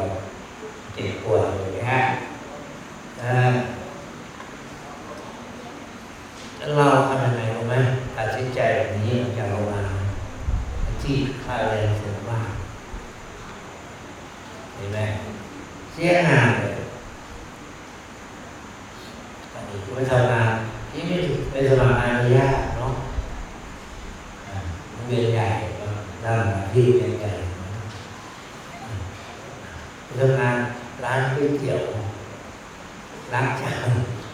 รักอยู่กับเจ็บปวดอยู่นะฮะอ่าแล้วเราทำยังไงรู้ไหมตัดสินใจแบบนี้จากโรงงานที่ค่าแรงสูงมากเห็นไหมเสียงานเลยอันนี้ไปทำงานที่ไม่ถูกไปสมัครงานยากเนาะอ่าโรงเรียนใหญ่ก็นั่งที่เรียนใหญ่ ไปทำงานร้านก๋วยเตี๋ยวล้างจาน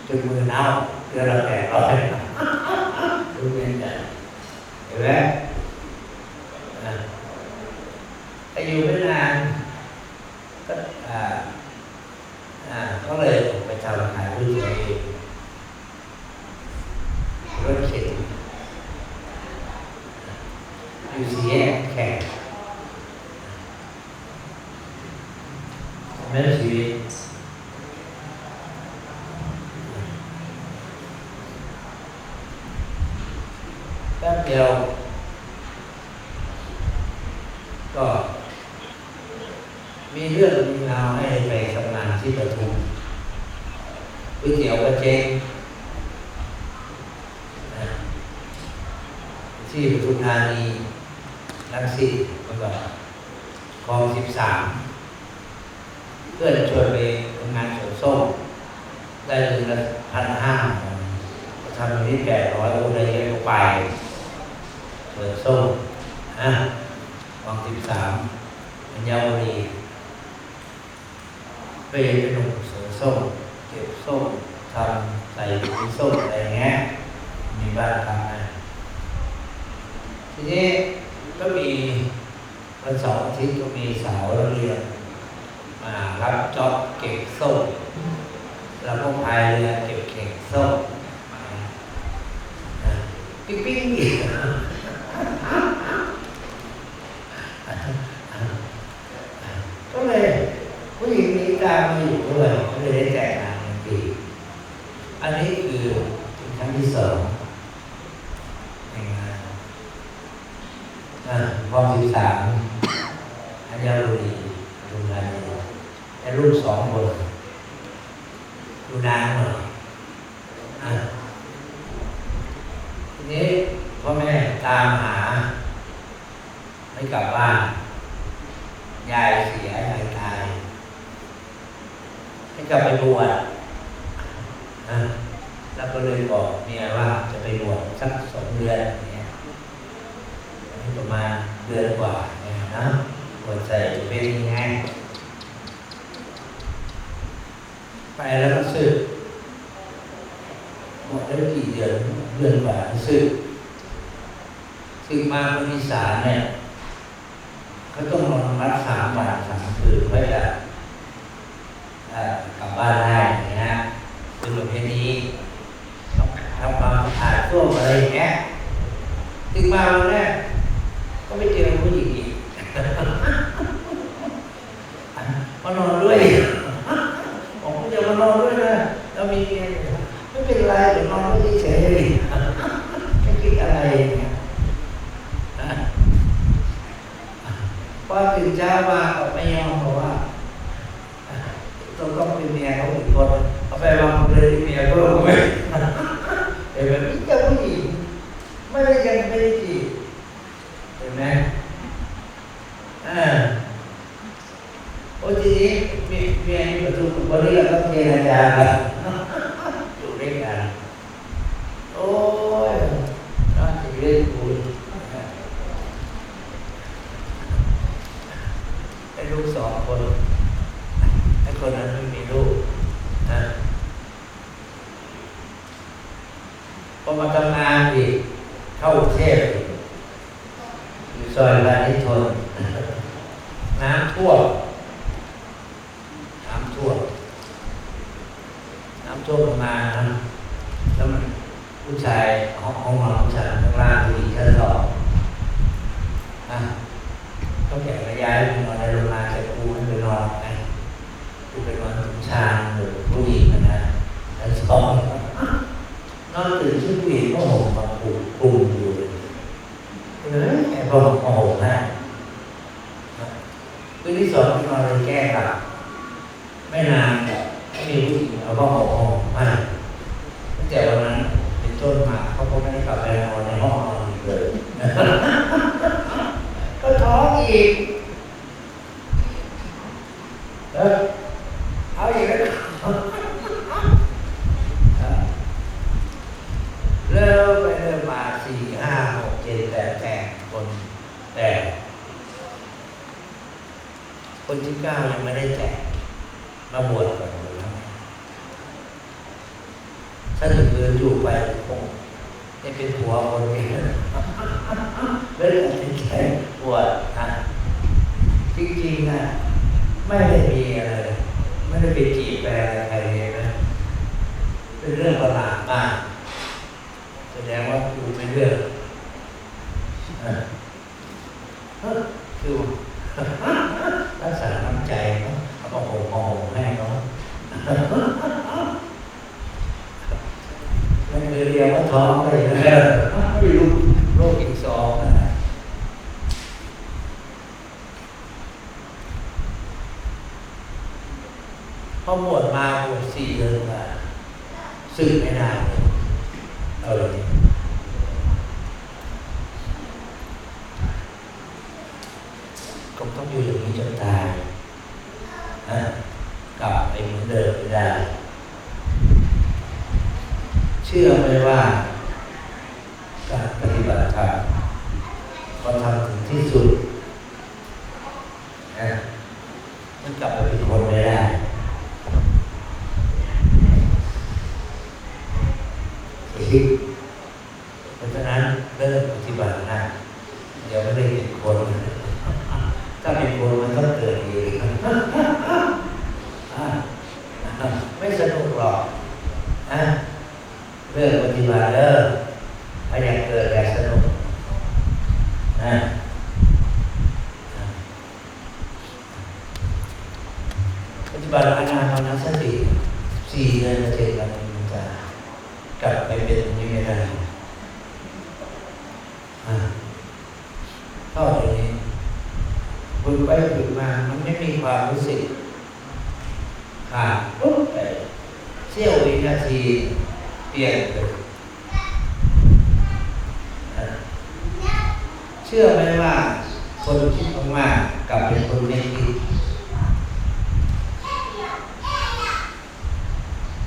จนมือเน่าเดือนละแปดร้อยดูเงินกันเห็นไหมอะแต่อยู่ไม่นานก็อ่าอ่าก็ เลยไปทำขายก๋วยเตี๋ยวเองรถเข็นอยู่สี่แยกแข่ง ไม่ได้ชีวิตแป๊บเดียว ก็ มีเรื่องมีราวให้ไปทำงานที่ปทุมก๋วยเตี๋ยวกระเจงนะที่ปทุมธานีรังสิตเมื่อก่อนคลองสิบสาม เพื่อนชวนไปทำงานสวนส้มได้เดือนละพันห้าทำอย่างนี้แปดร้อยโอนเลยก็ไปสวนส้มอะวางสิบสามเป็นยาวรีไปเป็นหนุ่มสวนส้มเก็บส้มทำใส่ถุงส้มอะไรเงี้ยมีบ้านทำนะทีนี้ก็มีวันเสาร์อาทิตย์ก็มีสาวเรียนมารับจ็อบเก็บส้มแล้วก็พายเรือเก็บเข่งส้ม ปิ๊งปิ๊งอีกก็เลยผู้หญิงนี้ตามมาอยู่ด้วยก็เลยได้แต่งงานกันปีอันนี้คือครั้งที่สองแต่งงานอ่าพอสิบสามอัญญาลุรีลุนานีแต่ลูกสองคนดูนานหน่อยอะที นี้พ่อแม่ตามหา ไม่กลับบ้านยายเสียยายตายให้กลับไปบวชนะแล้วก็เลยบอกเมียว่าจะไปบวชสักสองเดือนอย่างเงี้ยประมาณเดือนกว่าเนี่ยนะบวชใส่จเป็นยังไงไปแล้วก็ซื้อหมดได้กี่เดือน เดือนกว่าซื้อซื้อมาคนอีสาเนี่ยเขาต้องนอนรักสามวันสามคืนเพื่อจะกลับบ้านได้อย่างเงี้ยเป็นประเพณีต้องทำความสะอาดตัวอะไรอย่างเงี้ยถึงมาวันแรกก็ไม่เจอผู้หญิงอีกมานอนด้วยผมก็จะมานอนด้วยนะแล้วมีเมียไม่เป็นไรเดี๋ยวนอนไม่เฉยๆไม่คิดอะไรเนี่ยนะพอ ตื่นเช้ามาก็ไม่ยอมบอกว่าต้องต้องเป็นเมียเขาอีกคนเอาไปวางเลยเมียก็ไม่เห็นไหมนี่เจ้าผู้หญิงไม่ได้ยังไม่ได้จีบเห็นไหมอ่าโอ้ทีนี้มีมีอันนี้ประตูวันนี้เราต้องเจรจากันอยู่ด้วยกันโอ้ยน่าจะเล่นคุยให้ลูกสองคนให้คนนั้นไม่มีลูกนะพอมาทำงานอีกเข้ากรุงเทพอีกอยู่ ซอยพาณิทนน้ำท่วมน้ำท่วมน้ำท่วมมานะแล้วมันผู้ชายห้องห้องนอนผู้ชายข้างล่างผู้หญิงชั้นสองอะต้องแก่ระย้ายไปนอนในโรงงานแต่กูไม่ไปนอนไงกูไปนอนถึงชางหรือผู้หญิงนะนะชั้นสองนอนตื่นขึ้นผู้หญิงก็ห่มมาปูปูอยู่เลยเออไอ้พวกห่มนะคืนที่สองไปนอนเลยแก้กลับ ไม่นานไม่มีผู้หญิงเอาผ้าห่มห่มมาตั้งแต่วันนั้นเป็นต้นมาเขาก็ไม่ได้กลับไปนอนในห้องนอนอีกเลย ก็ท้องอีกเออเอาอีกแล้วเริ่มไปเริ่มมาสี่ห้าหกเจ็ดแปดแปดคนแต่คนที่เก้ายังไม่ได้แจก มาบวชก่อนเลยนะถ้าถึงเดือนอยู่ไปคงจะเป็น ผัวคนนี้แล้วตัดสินใจบวชนะจริงๆนะไม่ได้มีอะไรไม่ได้ไปจีบแฟนใครเลยนะเป็นเรื่องประหลาดมากแสดงว่ากูไม่เลือกอะเฮ้ยคือรักษาน้ำใจเนาเอาผ้าห่มมาห่มให้เนาไม่เคยเรียกว่าท้องเลย นะไม่รู้โรคอีกสองนะพอบวชมาบวชสี่เดือนมาสึกไม่นานเลยเอาเลยก็ต้องอยู่อย่างนี้จนตายกลับไปเหมือนเดิมไม่ได้ เชื่อไหมว่าการปฏิบัติธรรมพอทำถึงที่สุดนะมันกลับไปเป็นคนไม่ได้คิดเพราะฉะนั้นเริ่มปฏิบัตินะเดี๋ยวไม่ได้เป็นคน ถ้าเป็นคนมันต้องเกิดเองอะไม่สนุกหรอกนะเรื่องปฏิบัติเริ่มถ้าอยากเกิดอยากสนุกนะป ฏิบัติอานาปานสติสี่เดือนเจ็ดวันมันจะกลับไปเป็นอย่างนี้ไม่ได้อะก็อย่างนี้ฝึกไปฝึกมามันไม่มีความรู้สึกขาดปุ๊บไปเสี้ยววินาทีเปลี่ยนเลยนะเชื่อไหมว่าคนคิดมากๆกลับเป็นคนไม่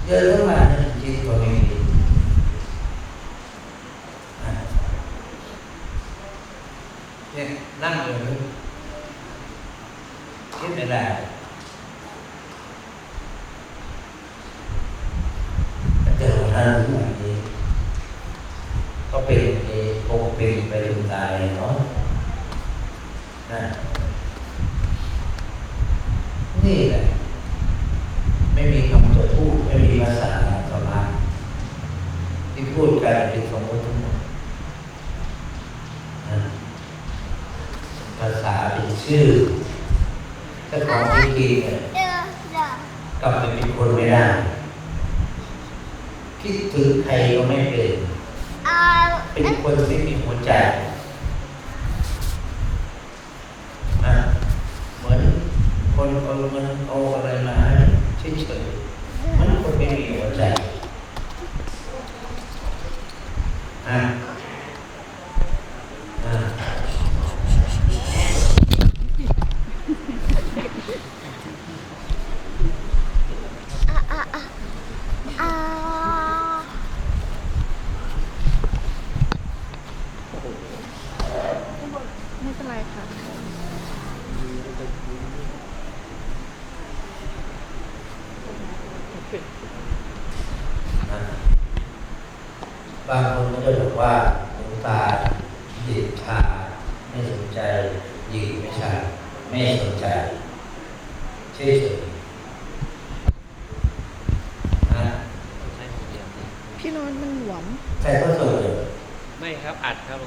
คิดเยอะเท่าไหร่นะคิดก็ไม่คิดนะเนี่ยนั่งอยู่นี่ คิดไม่ได้แต่เจอท่านทุกอย่างนี้ ก็เป็นเองคงเป็นไปจนตายเนาะนะนี่แหละ ไม่มีคำจะพูด ไม่มีภาษาสมาที่พูดกันเป็นสมมติทั้งหมดนะภาษาเป็นชื่อ ถ้าของจริงๆเนี่ยกลับไปเป็นคนไม่ได้ คิดถึงใครก็ไม่เป็น เป็นคนไม่มีหัวใจนะเหมือนคนเอาเงินเอาอะไรมาให้เฉยๆมันคนไม่มีหัวใจ อ่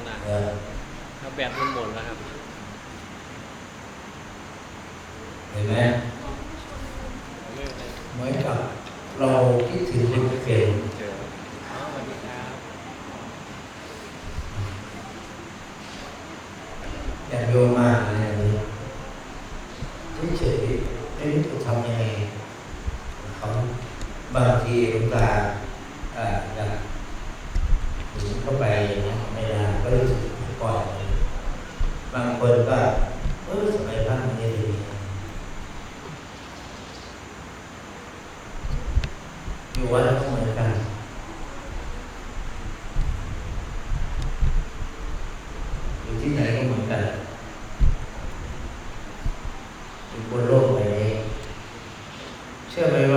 นะเออถ้าแบตมันหมดแล้วครับ เห็นไหมเหมือนกับเราคิดถึงคนเก่งเจอสวัดีคยาโยมา บนโลกใบนี้เชื่อไหม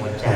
หัวใจ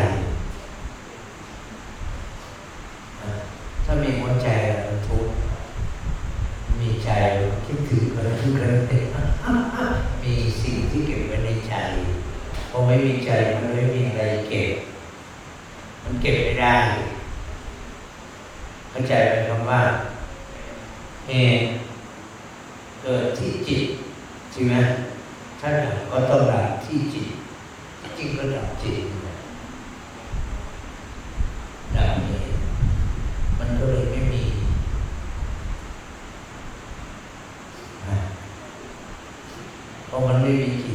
maybe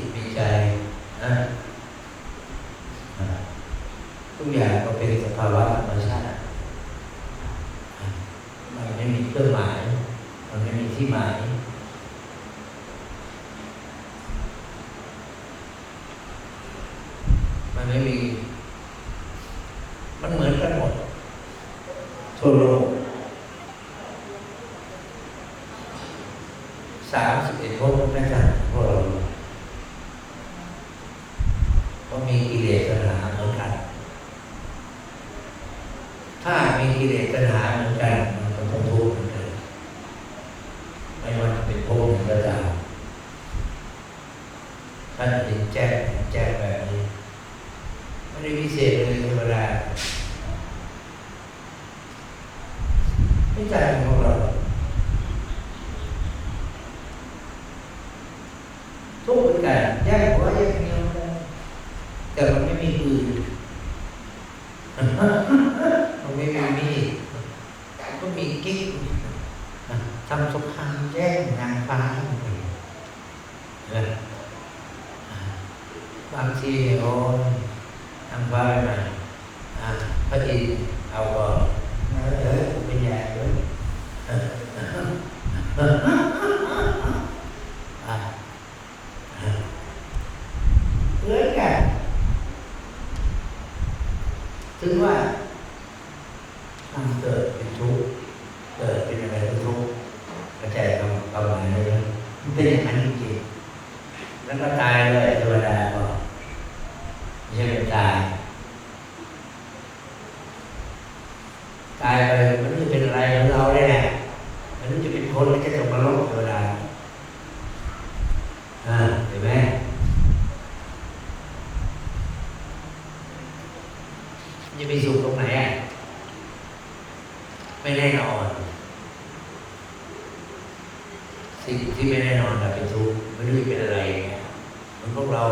เหมือนพวกเรา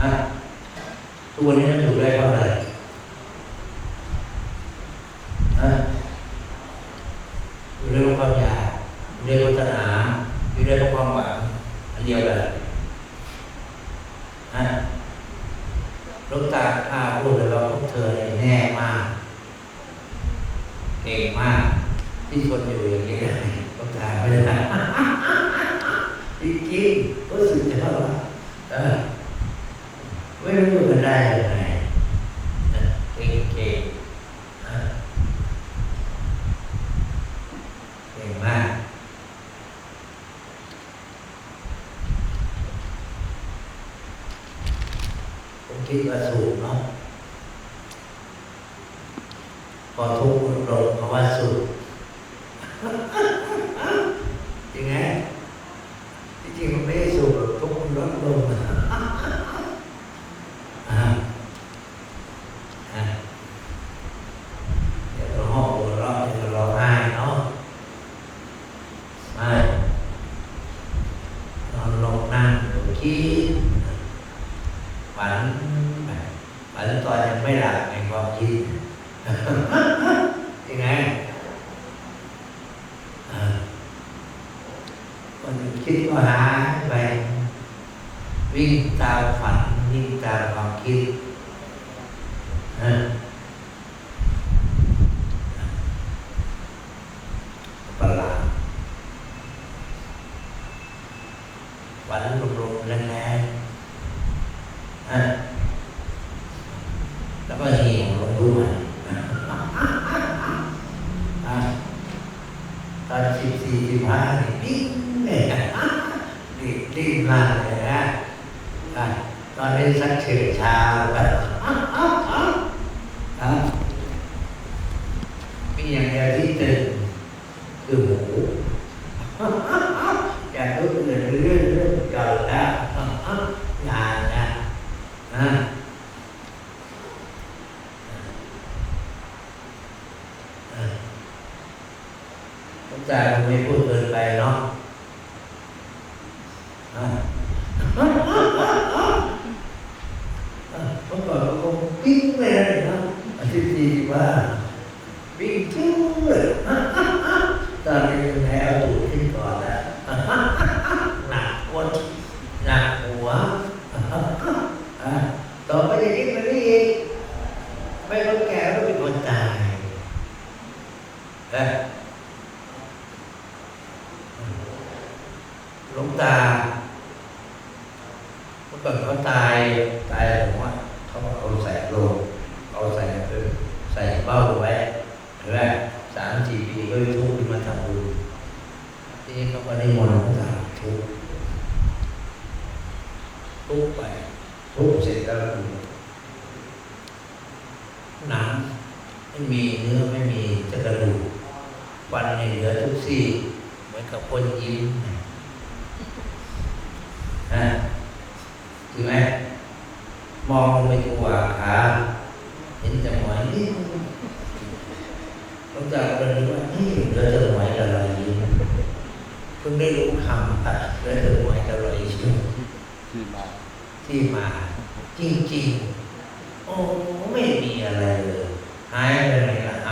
อะทุกวันนี้อยู่ได้เท่าไหร่ ที่กรสูงเนาะพอทุกข์ลงเพราะว่าสุขยังไงที่จริงมันไม่ได้สุขทุกข์ลดลงนะ ผมจะไม่พูดเกินไปเนาะเมื่อก่อนก็คงปิ้งไปเลยนะอธิบดีว่า ทุกทุกไปทุกเสร็จแล้วน้ำไม่มีเนื้อไม่มีจะกระดูกฟันในเหลือทุกซี่ เหมือนกับคนยิ้ม ที่มา จริงๆ โอ้ไม่มีอะไรเลยหายไปไหนละห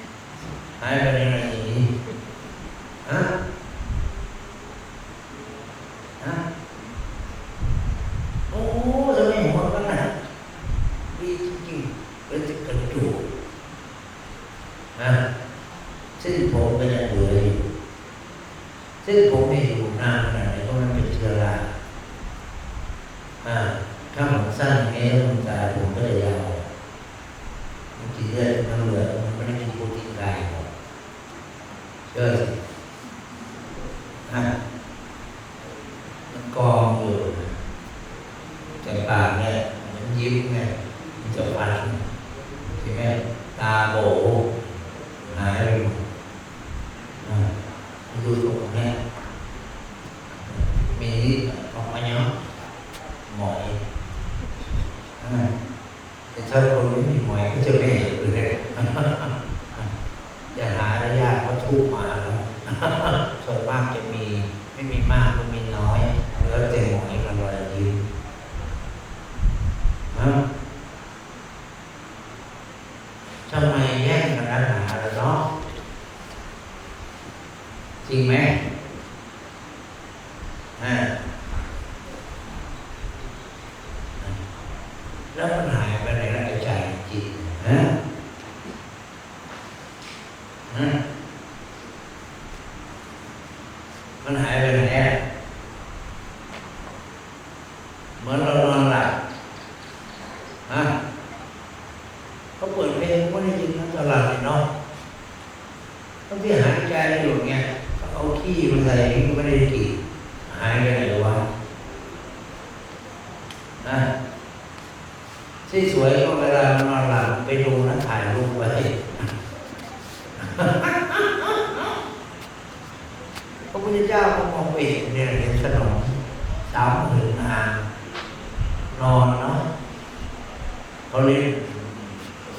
ำหายไปไหนละอีฮะฮะโอ้จะไม่หัวกันนะดีจริงๆเป็นกระจุกนะเส้นผมก็ยังเหลืออยู่ซึ่นผมไม่อยู่นานขนาดไหนก็มันเป็นเชื้อรา แต่ถ้าคนไม่มีหวยก็จะไม่เห็นเลยอย่าหาระยะเขาทุกมาแล้วส่วนมากจะมีไม่มีมากก็มีน้อยแล้วแต่หวยกันเลยยืนฮะทำไมแย่งกันหาาล่ะเนาะจริงไหมาเลยเนาะบางทีหายใจอยู่เงี้ยเขาเอาขี้มาใส่ก็ไม่ได้กลินหายไปไหนวะนะที่สวยก็เวลานอนหลับไปดูนะถ่ายรูปไว้พระพุทธเจ้าก็มองไปเห็นเนี่ยเห็นขนมสามหมื่นนางนอนเนาะเขาเรียน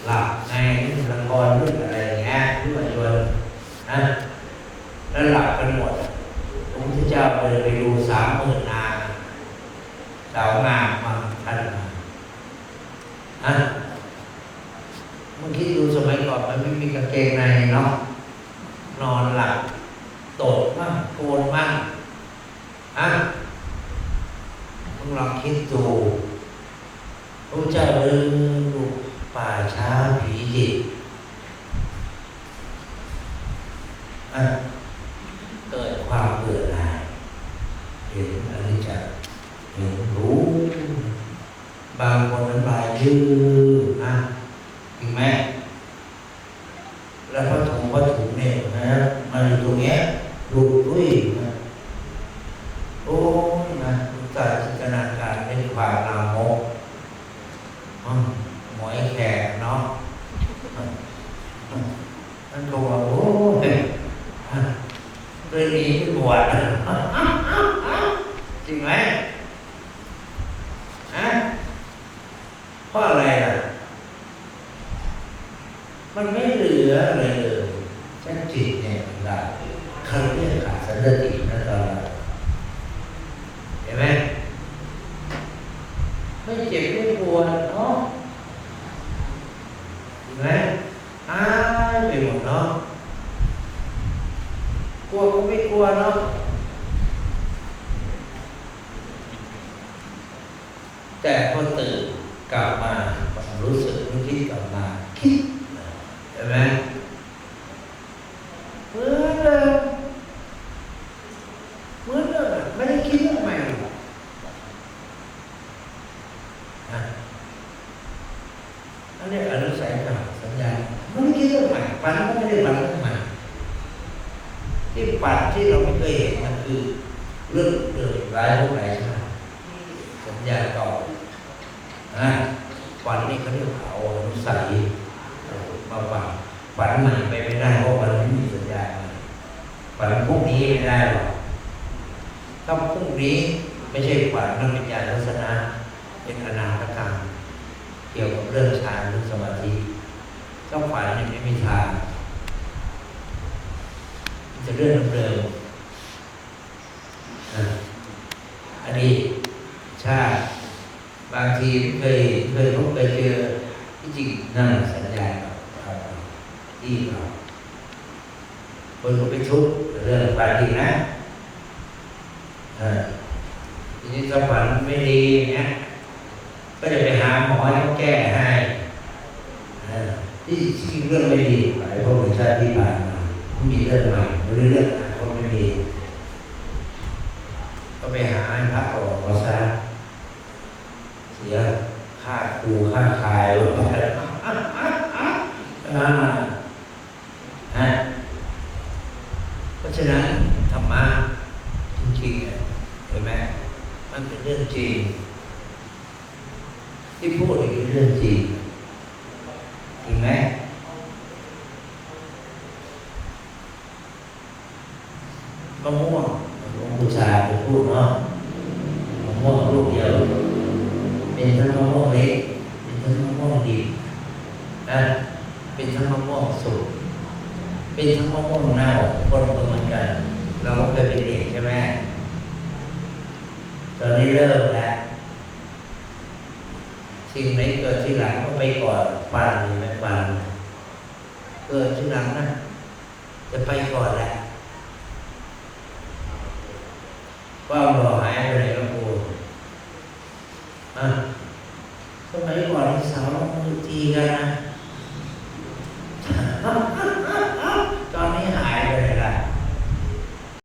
หลับ ในเรื่องละครเรื่ออะไรเงี้ยรื่องยนต์นะแล้วหลับกันหมดพระพุทธเจ้าเลยไปดูสามหมื่นนางสาวงามมาท่านมานะเมื่อกี้ดูสมัยก่อนมันไม่มีกางเกงในเนาะนอนหลับตดมั่งโกนมั่งอะมึงลองคิดดูพระเจ้าเดินดูป่าช้าผีดิบอะเกิดความเบื่อหน่ายเห็นอะไรจะเห็นรู้ บางคนน้ำลายยืดนะจริงไหม แล้วพระถุงพระถุงเนี่ยนะมันอยู่ตรงเนี้ยดูด้วยนะโอ้ยนะดูตาจินตนาการในความลามกอืมหมอยแขกเนาะนั่นก็ว่าโอ้ยเรื่องนี้ไม่บวช จริงไหมฮะเพราะอะไรล่ะ มันไม่เหลืออะไรเลยฉันจิตเนี่ยมันได้เขาเรียกขาดสันตินะตอนนั้นเห็นไหมไม่เจ็บไม่ปวดเนาะเห็นไหมอายไปหมดเนาะกลัวก็ไม่กลัวเนาะแต่พอตื่นกลับมาความรู้สึกนึกคิดกลับมาคิด ใช่ไหมเหมือนเดิมเหมือนเดิมไม่ได้คิดเรื่องใหม่หรอก นะอันนี้อนุสัยกับสัญญาไม่ได้คิดเรื่องใหม่ฝันก็ไม่ได้ฝันเรื่องใหม่ที่ฝันที่เราไม่เคยเห็นมันคือเรื่องเดิมร้ายพวกไหนใช่ไหมสัญญาเก่านะฝันนี่เขาเรียกเอาอนุสัยมาฝันฝันใหม่ไปไม่ได้เพราะมันไม่มีสัญญาณฝันพรุ่งนี้ไม่ได้หรอกถ้าพรุ่งนี้ไม่ใช่ฝันนั่นเป็นญาณลักษณะ เป็นอนาคตการเกี่ยวกับเรื่องฌานหรือสมาธิถ้าฝันเนี่ยไม่มีทางมันจะเรื่องเดิมๆอันนี้ชาติบางทีเคยเคยพบเคยเจอที่จริงนั่นสัญญาที่เราคนก็ไปทุกเรื่องฝันดีนะเออทีนี้ถ้าฝันไม่ดีเนี่ย ก็จะไปหาหมอให้เขาแก้ให้เออที่จริงเรื่องไม่ดีหลายพวกในชาติที่ผ่านมาไม่มีเรื่องใหม่ไม่รู้เรื่องอะไรก็ไม่มีก็ไปหาพระออกมาซะเสียค่าครูค่าคายหรืออะไรอ่าฮะเพราะฉะนั้นธรรมะจริงๆเห็นไหมมันเป็นเรื่องจริง ที่พูดนี่คือเรื่องจริงจริงไหมมะม่วงหลวงปู่ชาไปพูดเนาะมะม่วงลูกเดียวเป็นทั้งมะม่วงเล็กเป็นทั้งมะม่วงดิบนะเป็นทั้งมะม่วงสุกเป็นทั้งมะม่วงเน่าคนก็เหมือนกัน เราก็เคยเป็นเด็กใช่ไหมตอนนี้เริ่มแล้ว สิ่งไหนเกิดทีหลังก็ไปก่อนปันไม่ปันเกิดทีหลังนะจะไปก่อนแหละความหล